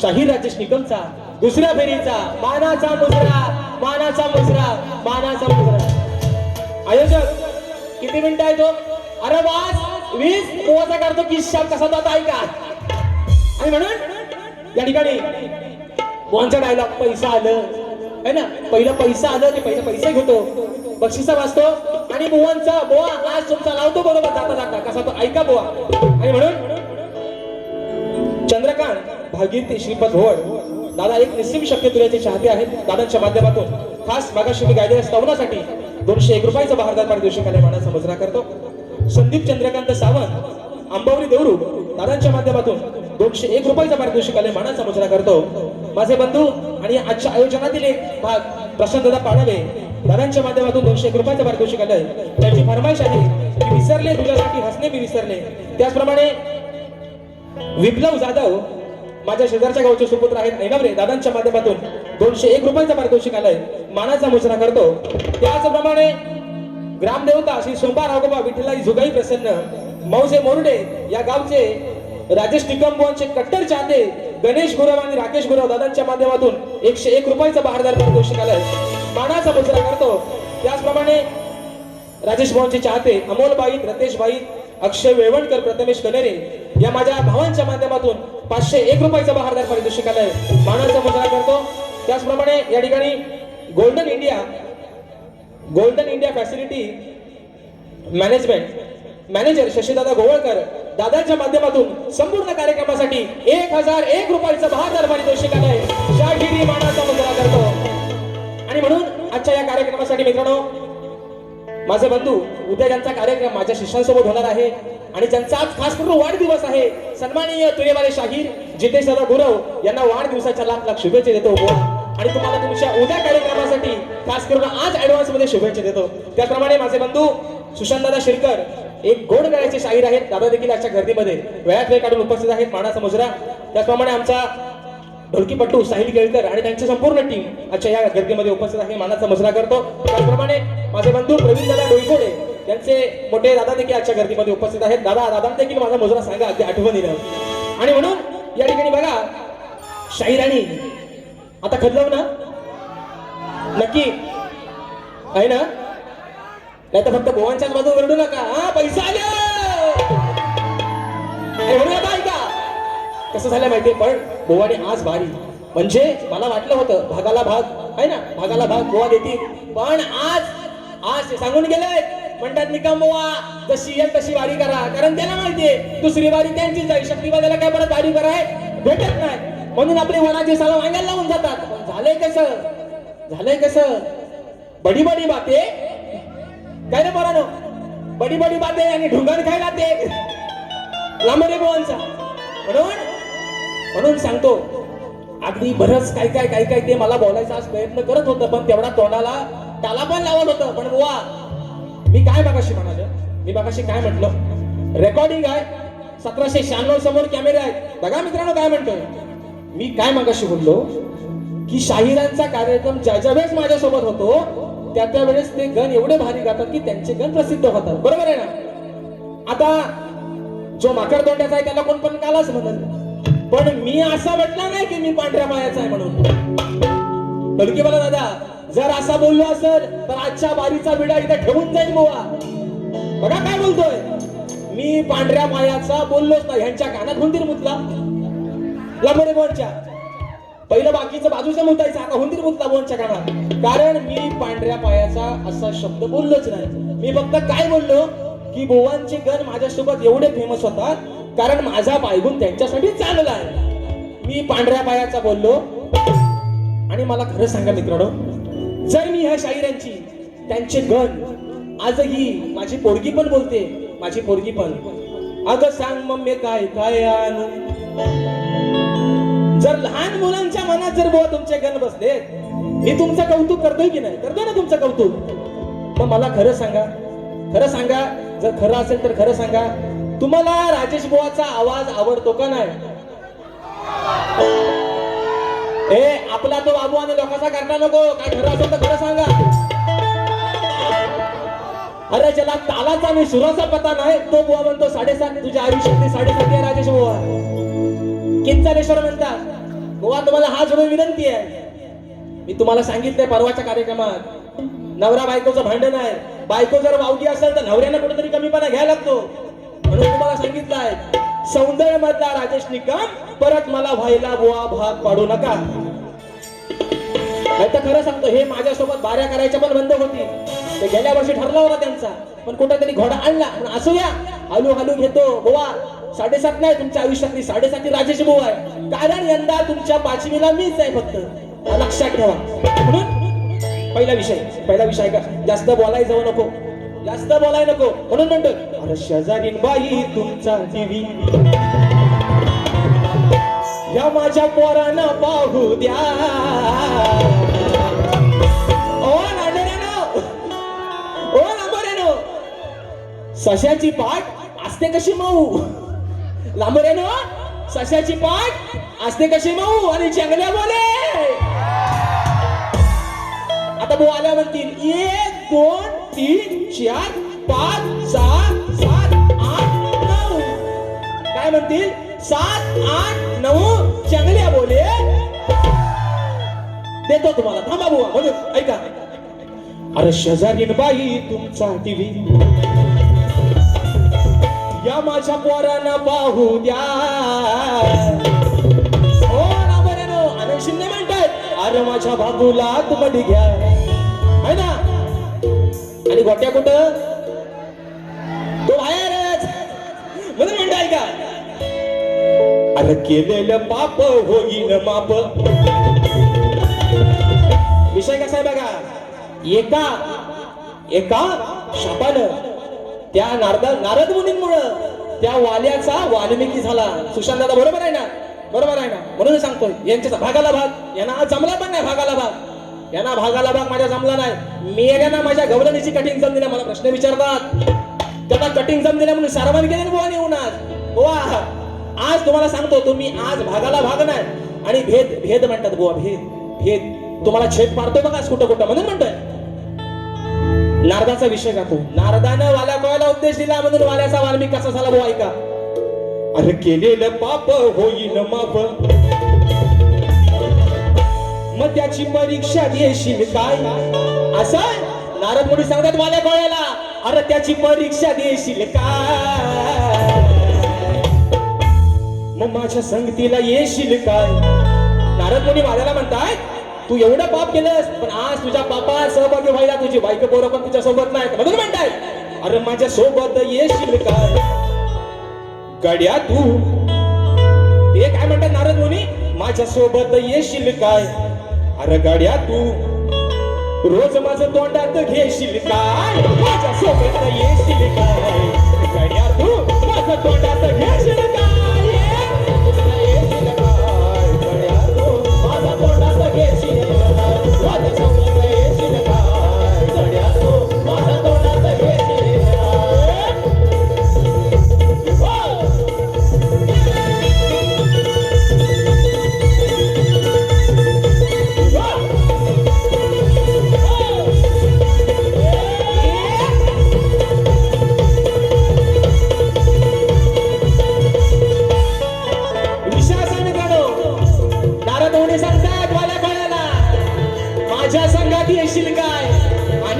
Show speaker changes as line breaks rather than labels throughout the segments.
शाहीर राजेश निकमचा दुसऱ्या फेरीचा मानाचा मुजरा मानाचा मुजरा मानाचा मुजरा. आयोजक किती मिनिटं आहे तो हो? अरे वास वीस पोवाचा करतो किस्सा कसा जाता ऐका आणि म्हणून या ठिकाणी बोनचा डायलॉग पैसा आलं. है ना? पहिलं पैसा आलं ते पहिला पैसे घेतो. बक्षिसा वाचतो. आणि बुवांचा बोवा आज तुमचा लावतो बरोबर जाता जाता. कसा तो ऐका बोवा? आणि म्हणून चंद्रकांत भागीरथी श्रीपद भोवड दादा एक निस्सीम शक्य तुल्याचे चाहते आहेत दादांच्या माध्यमातून. खास मागाशी मी गायलेल्या स्तवनासाठी दोनशे एक रुपयाचा भारतात पारितोषिकाने मानाचा मजरा करतो. संदीप चंद्रकांत सावंत आंबावली देवरू दादांच्या माध्यमातून दोनशे एक रुपयाचा पारितोषिकाने मानाचा मजरा करतो. माझे बंधू आणि आजच्या आयोजनातील एक भाग प्रशांत पाडवे दादांच्या माध्यमातून दोनशे एक रुपयाचा पारितोषिक आलंय. त्यांची फरमाईश आहे की विसरले तुझ्यासाठी हसणे मी विसरले. त्याचप्रमाणे विप्लव जाधव माझ्या शेजारच्या गावचे सुपुत्र आहेत ऐनावरे दादांच्या माध्यमातून दोनशे एक रुपयाचा पारितोषिक आलाय. मानाचा मुजरा करतो. त्याचप्रमाणे ग्रामदेवता श्री सोमवार राघोबा विठ्ठलाई जुगाई प्रसन्न मौजे मोरडे या गावचे राजेश निकमबुवांचे कट्टर चाहते गणेश गुरव आणि राकेश गुरव दादांच्या माध्यमातून एकशे एक रुपयाचा बहारदार पारितोषिक आलाय. मानाचा मुजरा करतो. त्याचप्रमाणे राजेश भाऊंचे चाहते अमोल रतेशबाई रतेश अक्षय वेवणकर प्रथमेश कनेरे या माझ्या भावांच्या माध्यमातून पाचशे एक रुपयाचा बहारदार पारितोषिकालय मानाचा मुजरा करतो. त्याचप्रमाणे या ठिकाणी golden India golden India facility management manager शशीदादा Govalkar दादांच्या माध्यमातून संपूर्ण कार्यक्रमासाठी एक हजार एक रुपयाचा बहारदार पारितोषिक शाहिरी मानाचा मुजरा करतो. आणि म्हणून आजच्या या कार्यक्रमासाठी मित्रांनो माझे बंधू उद्या ज्यांचा कार्यक्रम माझ्या शिष्यांसोबत होणार आहे आणि ज्यांचा आज खास करून वाढदिवस आहे सन्माननीय तुरेवाले शाहीर जितेश दादा गुरव यांना वाढदिवसाच्या लाख लाख शुभेच्छा देतो हो. आणि तुम्हाला तुमच्या उद्या कार्यक्रमासाठी खास करून आज ऍडव्हान्समध्ये शुभेच्छा देतो. त्याप्रमाणे माझे बंधू सुशांत दादा शिरकर एक गोड गळ्याचे शाहीर आहेत. दादा देखील आजच्या गर्दीमध्ये वेळात वेळ काढून उपस्थित आहेत मानाचा मुजरा त्याचप्रमाणे आमचा ढोलकीपट्टू साहिल केळकर आणि त्यांची संपूर्ण टीम आजच्या या गर्दीमध्ये उपस्थित आहे. मानाचा मजरा करतो. त्याचप्रमाणे माझे बंधू प्रवीण दादा डोईफोडे यांचे मोठे दादा देखील आजच्या गर्दीमध्ये उपस्थित आहेत. दादा दादा देखील माझा मजुरा सांगा अगदी आठवणीनं. आणि म्हणून या ठिकाणी बघा शाहिराणी आता खदलव ना. नक्की. आहे ना? नाही तर फक्त गोवांच्याच बाजू ओरडू नका. हा पैसा आले! आता कसं झालं माहितीये? पण गोवाने आज भारी. म्हणजे मला वाटलं होतं भागाला भाग आहे ना? भागाला भाग गोवा देते पण आज आज सांगून गेले म्हणतात निकम बोवा जशी येईल तशी वारी करा. कारण त्याला माहितीये दुसरी वारी त्यांची जाईल शक्तीवाद्याला काय परत वारी कराय भेटत नाही. म्हणून आपले वनाचे साला वांग्याला लावून जातात. पण झालंय कसं? झालंय कसं? बडी बडी बाते. काय रे बरं बडी बडी बाते आणि ढुंगण खायला ते. लांबरे गोवांचा म्हणून म्हणून सांगतो अगदी बरंच काय काय काय काय ते मला बोलायचा आज प्रयत्न करत होतं पण तेवढा तोंडाला त्याला पण लावत होतं. पण वा मी काय मागाशी म्हणाल? मी बघाशी काय म्हटलं? रेकॉर्डिंग आहे सतराशे शहाण्णव समोर कॅमेरे आहेत बघा मित्रांनो काय म्हणतोय. मी काय मागाशी बोललो? की शाहिरांचा कार्यक्रम ज्या ज्या वेळेस माझ्यासोबत होतो त्या त्या वेळेस ते गण एवढे भारी गातात की त्यांचे गण प्रसिद्ध होतात. बरोबर आहे ना? आता जो माकड तोंड्याचा आहे त्याला कोण पण कालाच म्हणत पण मी असा म्हटला नाही की मी पांढऱ्या मायाचा आहे म्हणून. बलकी मला दादा जर असा बोललो असेल तर आजच्या बारीचा विडा इथे ठेवून जाईल बोवा. बघा काय बोलतोय. मी पांढऱ्या मायाचा बोललोच नाही ह्यांच्या कानात हुंदीर मुतला. लांबडे बोनच्या पहिलं बाकीचं बाजूचं मुतायचं आता हुंदीर मुतला बोनच्या कानात. कारण मी पांढऱ्या पायाचा असा शब्द बोललोच नाही. मी फक्त काय बोललो की बोवांचे गण माझ्यासोबत एवढे फेमस होतात कारण माझा पायगुण त्यांच्यासाठी चांगला आहे. मी पांढऱ्या पायाचा बोललो. आणि मला खरं सांगा मित्रांनो जर मी ह्या शाहिरांची त्यांचे गण आजही माझी पोरगी पण बोलते माझी पोरगी पण. अगं सांग मम्मी काय काय आणू? जर लहान मुलांच्या मनात जर बुवा तुमचे गण बसले मी तुमचं कौतुक करतोय की नाही? करतोय ना तुमचं कौतुक? मग मला खरं सांगा. खरं सांगा जर खरं असेल तर खरं सांगा. तुम्हाला राजेश बुवाचा आवाज आवडतो का नाही? ए आपला तो बाबू आणि लोकांचा करता नको काय खरं असेल तर खरं सांगा. अरे ज्याला तालाचा आणि सुराचा पता नाही तो बुवा म्हणतो साडेसात तुझ्या आयुष्यातली साडेसाती आहे राजेश बुवा. किंचालेश्वर म्हणतात बुवा तुम्हाला हा जोडून विनंती आहे. मी तुम्हाला सांगितलंय परवाच्या कार्यक्रमात. नवरा बायकोचं भांडण आहे. बायको जर वावगी असेल तर नवऱ्यानं कुठे तुम्हाला सौंदर्य मधला राजेश निकम परत मला व्हायला बुवा भाग पाडू नका. नाही तर खरं सांगतो हे माझ्यासोबत बाऱ्या करायच्या पण बंद होती. ते गेल्या वर्षी ठरला होता त्यांचा पण कुठेतरी घोडा आणला. पण असू द्या हलू हलू घेतो. बुवा साडेसात नाही तुमच्या आयुष्यातली साडेसाती राजेश बुवा आहे. कारण यंदा तुमच्या पाचवीला मीच आहे फक्त. लक्षात ठेवा. म्हणून पहिला विषय पहिला विषय का जास्त बोलाय जाऊ नको. जास्त बोलाय नको. म्हणून म्हणतो अरे शेजारीन बाई तुमचा टीव्ही या माझ्या पोरानं पाहू द्या. ओ ओ लांबऱ्यानो सशाची पाठ असते कशी मऊ? लांबऱ्यानो सशाची पाठ असते कशी माऊ? आणि चांगल्या बोले. आता भाऊ आल्या म्हणतील एक दोन तीन चार पाच सहा सात आठ नऊ. काय म्हणतील? सात आठ नऊ. चांगल्या बोले. देतो तुम्हाला. थांबा बुवा म्हणून ऐका. अरे शेजारीन बाई तुमचा टीव्ही. या माझ्या पोरांना पाहू द्या. हो ना अरे शिंदे म्हणतात अरे माझ्या बाबूला तुम्ही घ्या. गोट्या कुठं? तो बाहेरच. म्हणून म्हणताय का अरे केलेलं पाप होईल माप. विषय कसा आहे बघा? एका एका शापानं त्या नारद नारद मुनींमुळं त्या वाल्याचा वाल्मिकी झाला. सुशांत दादा बरोबर आहे ना? बरोबर आहे ना? म्हणून सांगतोय यांच्या भागाला भाग यांना जमला पण नाही भागाला भाग. यांना भागाला भाग माझ्या जमला नाही. यांना माझ्या गवलनीची कटिंग जम दिल्या मला प्रश्न विचारतात. त्यांना कटिंग जम दिल्या म्हणून सारवान केले ना बुवा येऊन आज बुवा आज तुम्हाला सांगतो तुम्ही आज भागाला भाग नाही. आणि भेद भेद म्हणतात बुवा भेद भेद. तुम्हाला छेद पाडतो बघा कुठं कुठं म्हणून म्हणतोय. नारदाचा विषय का तो नारदानं वाल्या कोयाला उपदेश दिला म्हणून वाल्याचा वाल्मिक कसा झाला भाऊ ऐका. अरे केलेलं पाप होईल माफ. मग त्याची परीक्षा देशील काय? असं? नारद मुनी सांगतात वाल्या कोयाला अरे त्याची परीक्षा देशील काय? मग माझ्या संगतीला येशील काय? नारद मुनी माझ्याला म्हणताय तू एवढं पाप केलंस पण आज तुझ्या पापा सहभागी व्हायला तुझी बायको पोरं पण तुझ्या सोबत नाही म्हणून म्हणताय अरे माझ्या सोबत येशील काय? गड्या तू. ते काय म्हणतात नारद मुनी? माझ्या सोबत येशील काय? अरे गाड्या तू रोज माझं तोंडात घेशील काय माझ्या सोबत येशील काय गाड्या तू माझं तोंडात घेशील काय येशील तू माझं तोंडात घेशील काय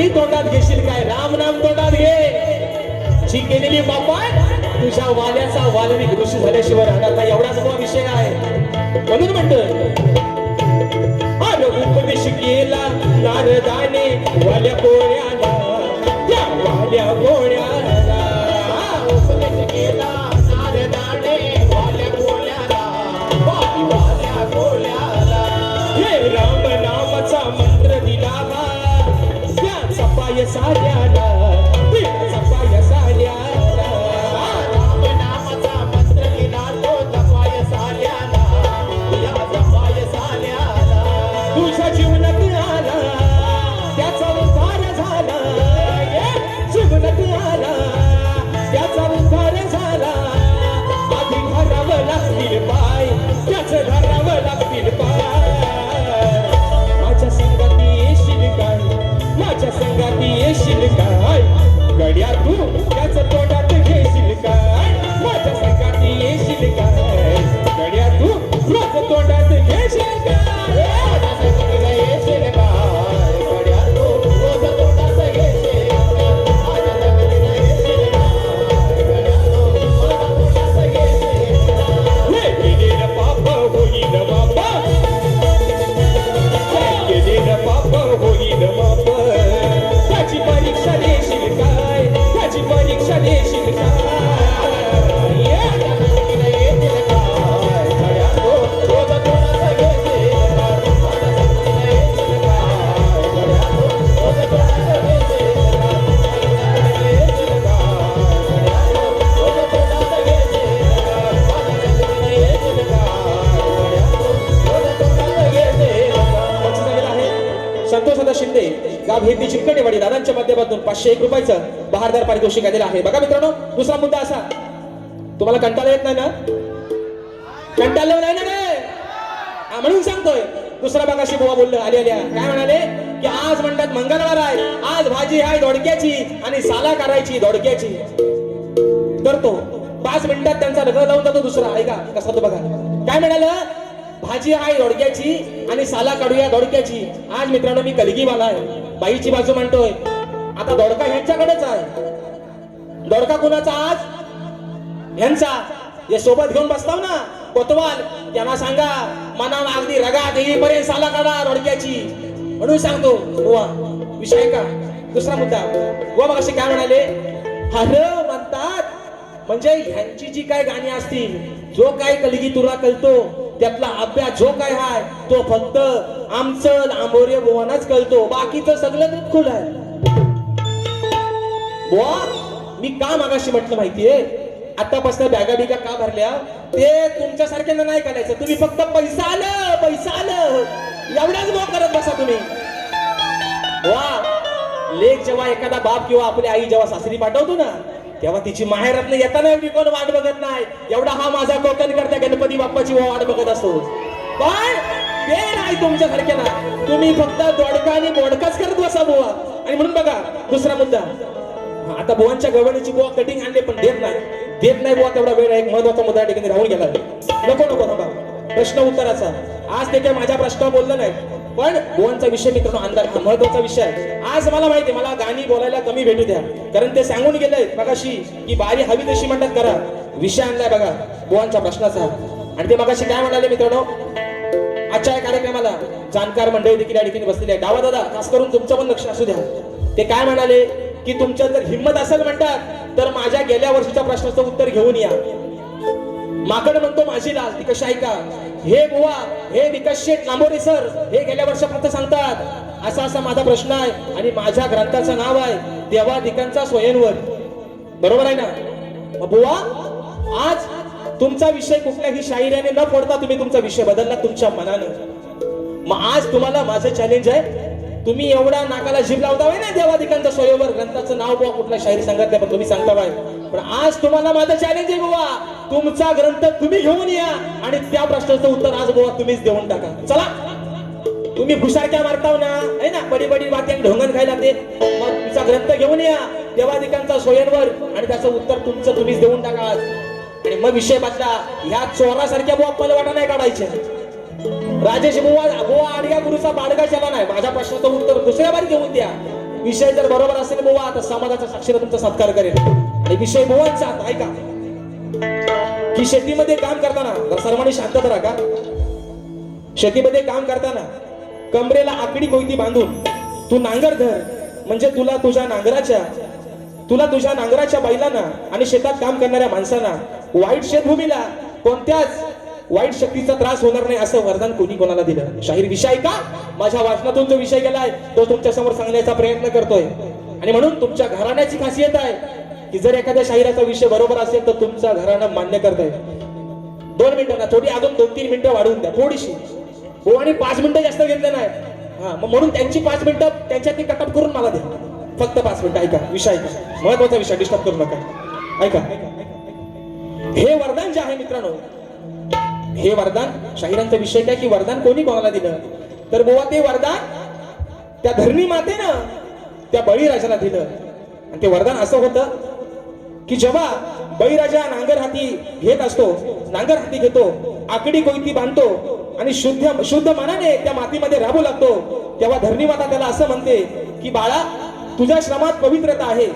आणि तोंडात घेशील काय? राम नाम तोंडात घे. जी केलेली बापात तुझ्या वाल्याचा वाल्मिक ऋषी झाल्याशिवाय राहणार नाही. एवढाच तो विषय आहे. म्हणून म्हणतोय अरे उपदेश केला नारदाने वाल्या पोळ्याला त्या वाल्या पोळ्याला त्याचा पाचशे एक रुपयाचं बहारदार पारितोषिक आलेलं आहे. बघा मित्रांनो दुसरा मुद्दा असा. तुम्हाला कंटाळा येत नाही ना? कंटाळलं नाही. ना हा, म्हणून सांगतोय. दुसरा बघाशी बुवा बोललं आले आल्या काय म्हणाले? की आज म्हणतात मंगळवार आहे. आज भाजी आहे दोडक्याची आणि साला करायची दोडक्याची. करतो पाच मिनिटात त्यांचा रगड लावून जातो दुसरा. ऐका कसा तो बघा. काय म्हणालं? भाजी आहे दोडक्याची आणि साला काढूया दोडक्याची. आज मित्रांनो मी कलगीवाला आहे. बाईची बाजू म्हणतोय आता दोडका ह्यांच्याकडेच आहे. दोडका कुणाचा आज? ह्यांचा. हे सोबत घेऊन बसताव ना कोतवाल. त्यांना सांगा मना अगदी रगात येईपर्यंत साला काढा दोडक्याची म्हणून सांगतो विषय का? दुसरा मुद्दा. बुवा मग असे काय म्हणाले? हर म्हणतात. म्हणजे ह्यांची जी काय गाणी असतील जो काय कलगी तुला कळतो त्यातला अभ्यास जो काय हाय तो फक्त आमचं आंबोरे बुवानाच कळतो बाकीचं सगळं खुल आहे. बुवा मी का मागाशी म्हटलं माहितीये? आतापासून बॅगा बिगा का भरल्या? ते तुमच्या सारख्यांना नाही करायचं. तुम्ही फक्त पैसा आलं पैसा आलं. एवढ्याच भाव करत बसा तुम्ही. वा लेख जेव्हा एखादा बाप किंवा आपली आई जेव्हा सासरी पाठवतो ना तेव्हा तिची माहेरातनं येताना एवढी कोण वाट बघत नाही. एवढा हा माझा कोकण करता गणपती बाप्पाची वाट बघत असतो. पण ते नाही तुमच्या सारख्याला तुम्ही फक्त दोडका आणि बोडकाच करत बसा बुवा. आणि म्हणून बघा दुसरा मुद्दा. आता भुवनच्या गवळीची बुवा कटिंग आणले पण देत नाही. देत नाही बुवा तेवढा वेळ एक महत्त्वाचा मुद्दा ठिकाणी राहून गेला. नको नको थांबा. प्रश्न उत्तराचा. आज ते काय माझ्या प्रश्नावर बोललं नाही. पण गोवांचा विषय मित्रांनो अंधार. हा महत्त्वाचा विषय आहे. आज मला माहिती मला गाणी बोलायला कमी भेटू द्या. कारण ते सांगून गेले मगाशी की बारी हवी तशी म्हणतात करा. विषय आणलाय बघा गोवांच्या प्रश्नाचा. आणि ते मगाशी काय म्हणाले मित्रांनो? आजच्या या कार्यक्रमाला जाणकार मंडळी देखील या ठिकाणी बसलेली आहे डावा दादा खास करून तुमचं पण लक्ष असू द्या. ते काय म्हणाले? की तुमच्या जर हिंमत असेल म्हणतात तर माझ्या गेल्या वर्षीच्या प्रश्नाचं उत्तर घेऊन या. माकड म्हणतो माझी लाज ती कशी ऐका हे बुवा हे विकास शेठ लांबोरे सर हे गेल्या वर्षापर्यंत सांगतात. असा असा माझा प्रश्न आहे आणि माझ्या ग्रंथाचं नाव आहे देवादिकांचा स्वयंवर. बरोबर आहे ना? बुवा आज तुमचा विषय कुठल्याही शाहिऱ्याने न फोडता तुम्ही तुमचा विषय बदलला तुमच्या मनानं. मग आज तुम्हाला माझं चॅलेंज आहे तुम्ही एवढा नाकाला जीभ लावता होय ना देवादिकांचा स्वयंवर. ग्रंथाचं नाव बुवा कुठल्या शाहीर सांगत पण तुम्ही सांगता बाय पण आज तुम्हाला माझं चॅलेंज आहे गोवा तुमचा ग्रंथ तुम्ही घेऊन या आणि त्या प्रश्नाचं उत्तर आज गोवा तुम्हीच देऊन टाका. चला. तुम्ही भुसारक्या मारताव ना. है ना? बडी बडी वाक्यात ढोंगण खायला ते. मग तुमचा ग्रंथ घेऊन या देवादिकांचा स्वयंवर आणि त्याचं उत्तर तुमचं तुम्हीच देऊन टाका आज. आणि मग विषय बदला. ह्या चोरासारख्या बुवा पलवाटा नाही काढायचे राजेश बुवा बुवा आडग्या गुरुचा बाडगा चला नाही. माझ्या प्रश्नाचं उत्तर दुसऱ्या बारी घेऊन द्या. विषय जर बरोबर असेल बुवा तर समाजाच्या साक्षीला तुमचा सत्कार करेल. आणि विषय बुवांचा आता ऐका. की शेतीमध्ये काम करताना सर्वांनी शांतता राखा शेतीमध्ये काम करताना कमरेला आकडी कोयती बांधून तू नांगर धर. म्हणजे तुला तुझ्या नांगराच्या तुला तुझ्या नांगराच्या बैलांना आणि शेतात काम करणाऱ्या माणसांना वाईट शेतभूमीला कोणत्याच वाईट शक्तीचा त्रास होणार नाही असं वरदान कोणी कोणाला दिलं शाहीर विषय का? माझ्या वाचनातून जो विषय गेलाय तो तुमच्यासमोर सांगण्याचा प्रयत्न करतोय. आणि म्हणून तुमच्या घराण्याची खासियत आहे की जर एखाद्या शाहिराचा विषय बरोबर असेल तर तुमचा घराणं मान्य करताय दोन मिनिटं ना थोडी अजून दोन तीन मिनिटं वाढवून द्या थोडीशी. हो आणि पाच मिनिटं जास्त घेतले नाही. हा मग म्हणून त्यांची पाच मिनिटं त्यांच्यातली कटअप करून मला द्या. फक्त पाच मिनिटं ऐका विषय ऐका. महत्त्वाचा विषय डिस्टर्ब करू नका. ऐका. हे वरदान जे आहे मित्रांनो हे वरदान शाहिरांचा विषय काय की वरदान कोणी कोणाला दिलं? तर बुवा ते वरदान त्या धरणी मातेनं त्या बळीराजाला दिलं. आणि ते वरदान असं होतं की जेव्हा बळीराजा नांगर हाती घेत असतो नांगर हाती घेतो आकडी कोयती बांधतो आणि शुद्ध शुद्ध मनाने त्या मातीमध्ये राबू लागतो तेव्हा धरणी माता त्याला असं म्हणते की बाळा तुझ्या श्रमात पवित्रता आहे.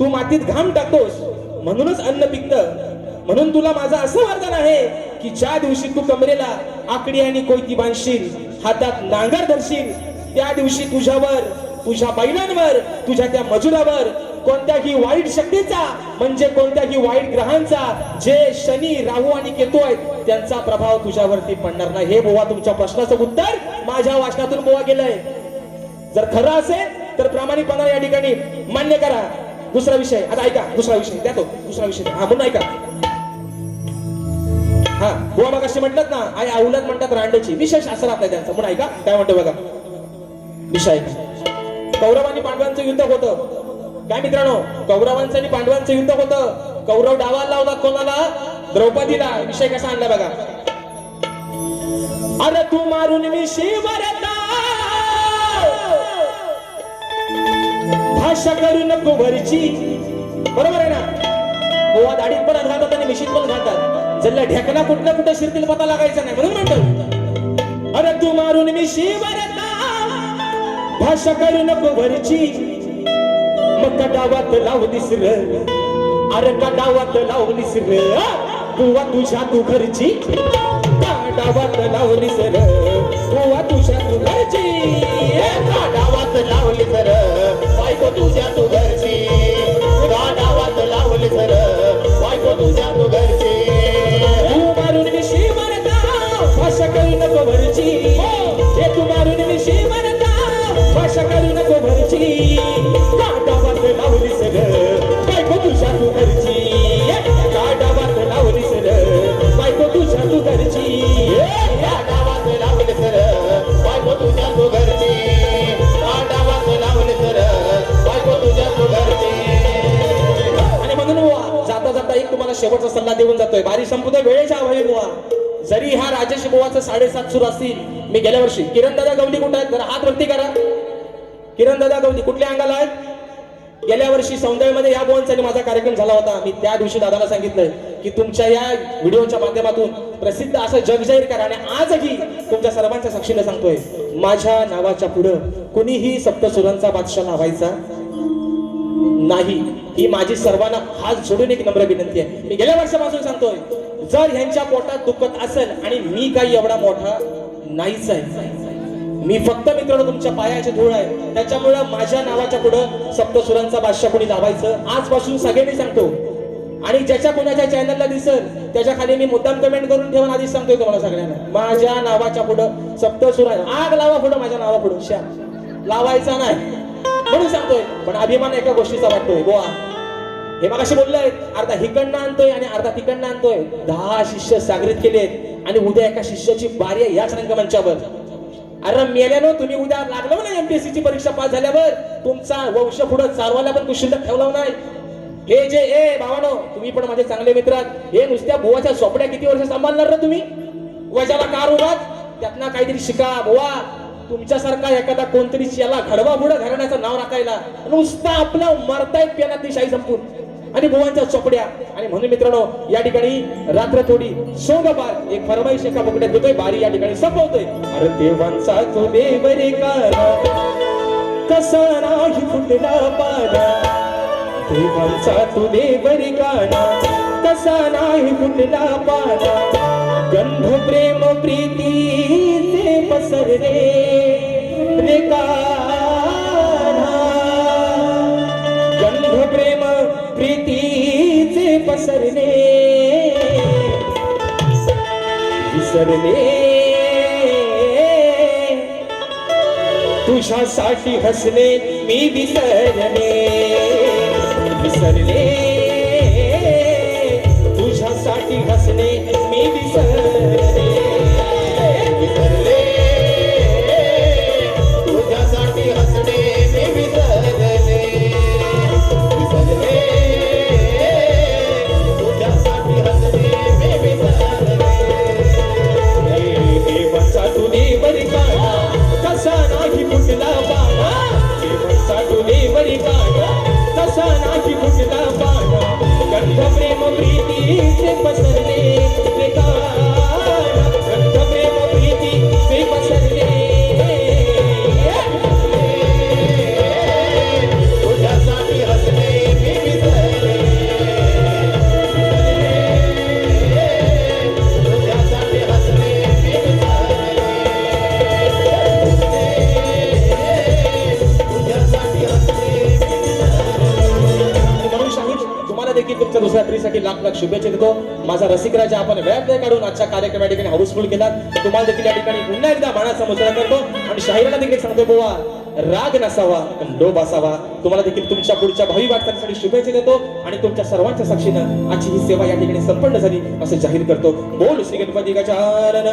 तू मातीत घाम टाकतोस म्हणूनच अन्न पिकतं. म्हणून तुला माझं असं वरदान आहे की ज्या दिवशी तू कमरेला आकडी आणि कोयती बांधशील हातात नांगर धरशील त्या दिवशी तुझ्यावर तुझ्या बैलांवर तुझ्या त्या मजुरावर कोणत्याही वाईट शक्तीचा म्हणजे कोणत्याही वाईट ग्रहांचा जे शनी राहू आणि केतू आहेत त्यांचा प्रभाव तुझ्यावरती पडणार नाही. हे बोवा तुमच्या प्रश्नाचं उत्तर माझ्या वाचनातून बोवा गेलंय. जर खरं असेल तर प्रामाणिकपणा या ठिकाणी मान्य करा. दुसरा विषय आता ऐका दुसरा विषय द्या तो हो, दुसरा विषय. हा म्हणून ऐका. हा गोवा मग असे म्हणतात ना आई अवलाद म्हणतात रांडोची. विशेष असं राहतं त्यांचं. म्हणून ऐका काय म्हणतो बघा. विषय. कौरव आणि पांडवांचं युद्ध होतं. काय मित्रांनो कौरवांचं आणि पांडवांचं युद्ध होतं. कौरव डावाला लावला कोणाला? द्रौपदीला. विषय कसा आणला बघा. अरे तू मारून मी शिवरता. भाषा करू नको भरची बरोबर आहे ना? गोवा दाढीत पण घालतात आणि मिशीत पण घालतात. त्याला ढेकणा कुठल्या कुठं शिरतील पता लागायचा नाही. म्हणून म्हणतो? अरे तू मारून मी शिवरता भाषा करू नको वरची. मग कडावात लाव दिसर? अरे कडावात लाव दिसर? बुवा तुझ्या तू घरची. कडावात लाव दिसर? बुवा तुझ्या तू घरची.
कडावात लावली सर बायको तुझ्या तू घरची. कडावात लावली सर बायको तुझ्या तू
हो, हे तू मारून मिशी भाषा करू नको लावली बायको तुझ्या तू घरची. लावली बायको तुझ्या तू घरची.
लावली बायको तुझ्या तू घरची. लावली बायको तुझ्या तू घरची.
आणि म्हणून जाता जाता एक तुम्हाला शेवटचा सल्ला देऊन जातोय. बारी संपूर्ण वेळेच्या अभावी बुवा. जरी हा राजेश बुवाचं साडेसात सुरू असतील मी गेल्या वर्षी. किरण दादा गवली कुठं आहेत? जरा हात वरती करा. किरण दादा गवली कुठल्या अंगाला आहेत? गेल्या वर्षी सौंदर्यमध्ये या बुवांचा माझा कार्यक्रम झाला होता. मी त्या दिवशी दादाला सांगितलंय की तुमच्या या व्हिडिओच्या माध्यमातून प्रसिद्ध असं जग जाहीर करा आणि आजही तुमच्या सर्वांच्या साक्षीने सांगतोय माझ्या नावाच्या पुढं कुणीही सप्तसुरांचा बादशाह लावायचा नाही. ही माझी सर्वांना हात जोडून एक नम्र विनंती आहे. मी गेल्या वर्षापासून सांगतोय जर ह्यांच्या पोटात दुखत असेल आणि मी काही एवढा मोठा नाहीच आहे. मी फक्त मित्रांनो तुमच्या पायाचे धूळ आहे. त्याच्यामुळे माझ्या नावाच्या पुढं सप्तसुरांचा बादशाह कोणी लावायचं आजपासून सगळ्यांनी सांगतो. आणि ज्याच्या कोणाच्या चॅनलला दिसल त्याच्याखाली मी मुद्दाम कमेंट करून ठेवून आधी सांगतोय तुम्हाला सगळ्यांना. माझ्या नावाच्या पुढं सप्तसुरा आग लावा पुढं माझ्या नावा पुढं. श्या लावायचा नाही. म्हणून सांगतोय पण अभिमान एका गोष्टीचा वाटतोय. गोवा. हे मग असे बोललोय अर्धा हिकडनं आणतोय आणि अर्धा तिकडनं आणतोय. दहा शिष्य सागरित केलेत आणि उद्या एका शिष्याची बारी आहे याच रंगमंचावर. अरे मेल्यानो तुम्ही उद्या लागलो ना एमपीएससी ची परीक्षा पास झाल्यावर. तुमचा वंश पुढे चालवायला पण तू शिल्लक ठेवला नाही हे जे ए भावानो तुम्ही पण माझे चांगले मित्र हे नुसत्या भुवाच्या सोपड्या किती वर्ष सांभाळणार ना तुम्ही? वजाला कार उभात त्यातनं काहीतरी शिका भुवा तुमच्यासारखा एखादा कोणतरी याला घडवा बुडं घराण्याचं नाव राखायला. नुसता आपलं मरतायत पेनात ती शाही संपून. आणि बुवांच्या चोपड्या. आणि म्हणून मित्रांनो या ठिकाणी रात्र थोडी सोंग पार एक फरमाईश एका बोकड्यात देतोय बारी या ठिकाणी संपवतोय. अरे देवांचा तो देवरे काना कसा नाही फुटला पाना देवांचा तू देवरे काना कसा नाही फुटला पाना गंध प्रेम प्रीतीचे पसरले रे पसरणे विसरणे तुझ्यासाठी
हसणे मी विसरणे विसरणे तुझ्यासाठी हसणे मी
विसरणे Please तुमच्या लाख लाख शुभेच्छा देतो. माझा रसिकराजा आपण वेळ काढून आजच्या कार्यक्रम या ठिकाणी हाऊसफुल केला तुम्हाला देखील या ठिकाणी पुन्हा एकदा मानाचा मुजरा करतो. आणि शाहिराला देखील सांगतो बोवा राग नसावा लोभ असावा. तुम्हाला देखील तुमच्या पुढच्या भावी वाटचालीसाठी शुभेच्छा देतो. आणि तुमच्या सर्वांच्या साक्षीनं आजची ही सेवा या ठिकाणी संपन्न झाली असं जाहीर करतो. बोल श्री गणपती गजानन.